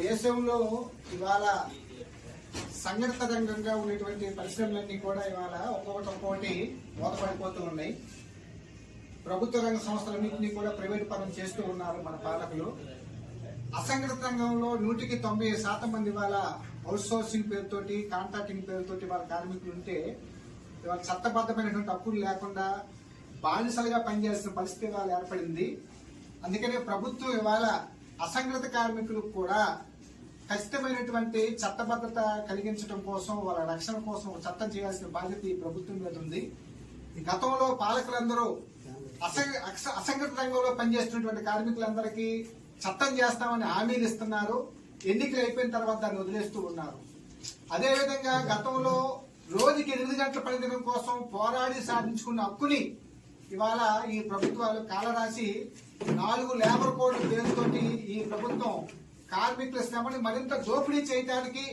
దేశంలో ఇవాళ సంఘటిత రంగంగా ఉన్నటువంటి పరిశ్రమలన్నీ కూడా ఇవాళ ఒక్కొక్కటి ఒక్కొక్కటి మూతపడిపోతూ ఉన్నాయి. ప్రభుత్వ రంగ సంస్థలన్నింటినీ కూడా ప్రైవేట్ పరం చేస్తూ ఉన్నారు మన పాలకులు. అసంఘటిత రంగంలో నూటికి తొంభై శాతం మంది ఇవాళ అవుట్ సోర్సింగ్ పేరుతోటి కాంట్రాక్టింగ్ పేరుతోటి వాళ్ళ కార్మికులు ఉంటే ఇవాళ చట్టబద్ధమైనటువంటి అప్పులు లేకుండా బానిసలుగా పనిచేసిన పరిస్థితి ఇవాళ ఏర్పడింది. అందుకనే ప్రభుత్వం ఇవాళ అసంఘటిత కార్మికులకు కూడా ఖచ్చితమైనటువంటి చట్టబద్ధత కలిగించడం కోసం వాళ్ళ రక్షణ కోసం ఒక చట్టం చేయాల్సిన బాధ్యత ఈ ప్రభుత్వం మీద ఉంది. గతంలో పాలకులందరూ అసంఘటిత రంగంలో పనిచేస్తున్నటువంటి కార్మికులందరికీ చట్టం చేస్తామని హామీలు ఇస్తున్నారు. ఎన్నికలు అయిపోయిన తర్వాత దాన్ని వదిలేస్తూ ఉన్నారు. అదేవిధంగా గతంలో రోజుకి ఎనిమిది గంటల పనిదినం కోసం పోరాడి సాధించుకున్న హక్కుని ఇవాళ ఈ ప్రభుత్వాలు కాలరాసి నాలుగు లేబర్ కోడ్ల పేరుతోటి ఈ ప్రభుత్వం కార్మికుల శ్రమని మరింత దోపిడీ చేయడానికి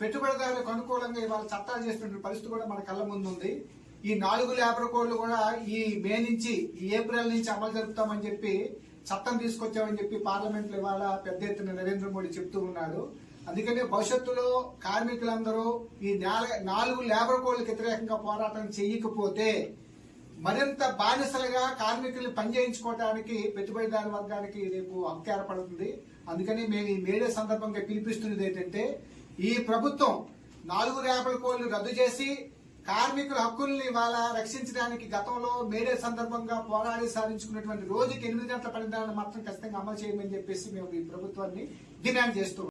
పెట్టుబడిదారులకు అనుకూలంగా ఇవాళ చట్టాలు చేస్తున్న పరిస్థితి కూడా మన కళ్ళ ముందుంది ఈ నాలుగు లేబర్ కోడ్లు కూడా ఈ మే నుంచి ఈ ఏప్రిల్ నుంచి అమలు జరుపుతామని చెప్పి చట్టం తీసుకొచ్చామని చెప్పి పార్లమెంట్లో ఇవాళ పెద్ద ఎత్తున నరేంద్ర మోడీ చెప్తూ ఉన్నాడు. అందుకనే భవిష్యత్తులో కార్మికులందరూ ఈ నాలుగు లేబర్ కోడ్లకు వ్యతిరేకంగా పోరాటం చేయకపోతే మరింత బానిసలుగా కార్మికులు పనిచేయించుకోవడానికి పెట్టుబడిదారు వర్గానికి రేపు హక్కు అందుకని మేము ఈ మేడే సందర్భంగా పిలిపిస్తున్నది ఏంటంటే ఈ ప్రభుత్వం నాలుగు రేపల కోళ్ళు రద్దు చేసి కార్మికుల హక్కుల్ని ఇవాళ రక్షించడానికి గతంలో మేడే సందర్భంగా పోరాడి సాధించుకున్నటువంటి రోజుకి ఎనిమిది గంటల పనిదాన్ని మాత్రం ఖచ్చితంగా అమలు చేయమని చెప్పేసి మేము ఈ ప్రభుత్వాన్ని డిమాండ్ చేస్తూ